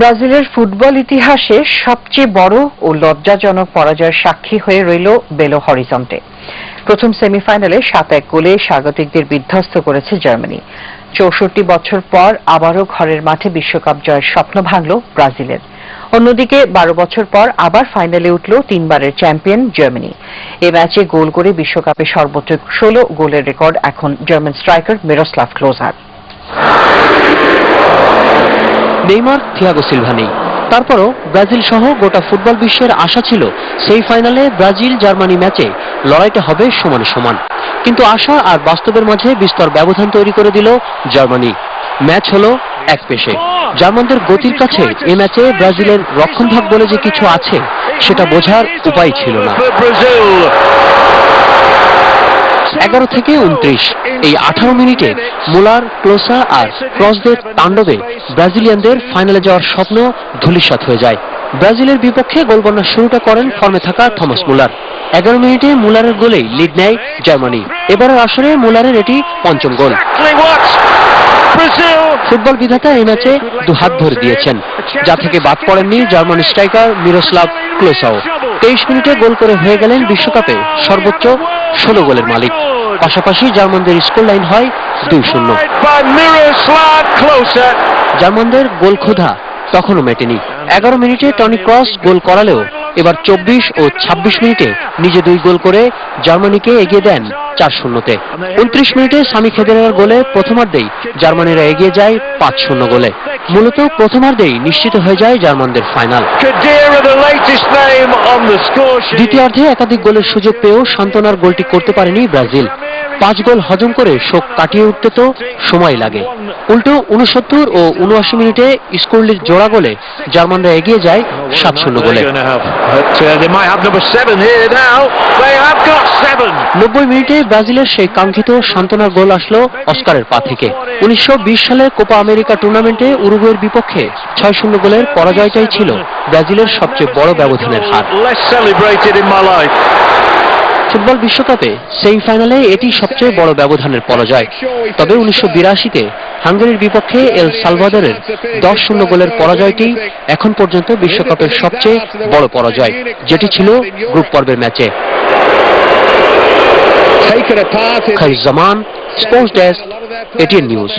ব্রাজিলের ফুটবল ইতিহাসে সবচেয়ে বড় ও লজ্জাজনক পরাজয়ের সাক্ষী হয়ে রইল বেলো হরিজন্টে প্রথম সেমিফাইনালে সাত এক গোলে স্বাগতিকদের বিধ্বস্ত করেছে জার্মানি। চৌষট্টি বছর পর আবারও ঘরের মাঠে বিশ্বকাপ জয়ের স্বপ্ন ভাঙল ব্রাজিলের। অন্যদিকে বারো বছর পর আবার ফাইনালে উঠল তিনবারের চ্যাম্পিয়ন জার্মানি। এ ম্যাচে গোল করে বিশ্বকাপে সর্বোচ্চ ষোলো গোলের রেকর্ড এখন German striker Miroslav Klose. Neymar, Thiago Silva নেই তারপরও ব্রাজিল সহ গোটা ফুটবল বিশ্বের আশা ছিল সেই ফাইনালে ব্রাজিল জার্মানি ম্যাচে লড়াইটা হবে সমানে সমান। কিন্তু আশা আর বাস্তবের মাঝে বিস্তর ব্যবধান তৈরি করে দিল জার্মানি। ম্যাচ হলো এক পেশে। জার্মানদের গতির কাছে এ ম্যাচে ব্রাজিলের রক্ষণভাগ বলে যে কিছু আছে, সেটা বোঝার উপায় ছিল না. এগারো থেকে উনত্রিশ। এই আঠারো মিনিটে মুলার, ক্লোসা আর ক্রসদের তাণ্ডবে ব্রাজিলিয়ানদের ফাইনালে যাওয়ার স্বপ্ন ধূলিসাৎ হয়ে যায়। ব্রাজিলের বিপক্ষে গোলবন্যা শুরুটা করেন ফর্মে থাকা থমাস মুলার। এগারো মিনিটে মুলারের গোলেই লিড নেয় জার্মানি। এবারের আসরে মুলারের এটি পঞ্চম গোল। ফুটবল বিধাতা এই ম্যাচে দু হাত ধরে দিয়েছেন, যা থেকে বাদ পড়েননি জার্মান স্ট্রাইকার মিরোস্লাভ ক্লোসাও। তেইশ মিনিটে গোল করে হয়ে গেলেন বিশ্বকাপে সর্বোচ্চ ষোলো গোলের মালিক। পাশাপাশি জার্মানদের স্কোর লাইন হয় দুই শূন্য। জার্মানদের গোল ক্ষুধা তখনও মেটেনি। এগারো মিনিটে টনি ক্রস গোল করালেও এবার চব্বিশ ও ২৬ মিনিটে নিজে দুই গোল করে জার্মানিকে এগিয়ে দেন চার শূন্যতে। উনত্রিশ মিনিটে স্বামী খেদেরার গোলে প্রথমার্ধেই জার্মানিরা এগিয়ে যায় পাঁচ শূন্য গোলে। মূলত প্রথমার্ধেই নিশ্চিত হয়ে যায় জার্মানদের ফাইনাল. দ্বিতীয়ার্ধে একাধিক গোলের সুযোগ পেয়েও সান্ত্বনার গোলটি করতে পারেনি ব্রাজিল। পাঁচ গোল হজম করে শোক কাটিয়ে উঠতে তো সময় লাগে। উল্টো উনসত্তর ও উনআশি মিনিটে স্কোরলির জোড়া গোলে জার্মানরা এগিয়ে যায় সাত শূন্য গোলে. নব্বই মিনিটে ব্রাজিলের সেই কাঙ্ক্ষিত সান্ত্বনার গোল আসলো অস্কারের পা থেকে। উনিশশো সালে কোপা আমেরিকা টুর্নামেন্টে উরুগুয়ের বিপক্ষে ছয় শূন্য গোলের পরাজয়টাই ছিল ব্রাজিলের সবচেয়ে বড় ব্যবধানের হার। ফুটবল বিশ্বকাপে সেমিফাইনালে এটি সবচেয়ে বড় ব্যবধানের পরাজয়। তবে উনিশশো বিরাশিতে হাঙ্গেরির বিপক্ষে এল সালভাদরের দশ শূন্য গোলের পরাজয়টি এখন পর্যন্ত বিশ্বকাপের সবচেয়ে বড় পরাজয়, যেটি ছিল গ্রুপ পর্বের ম্যাচে। taken apart in Khaiz Zaman, sports desk, ATN news.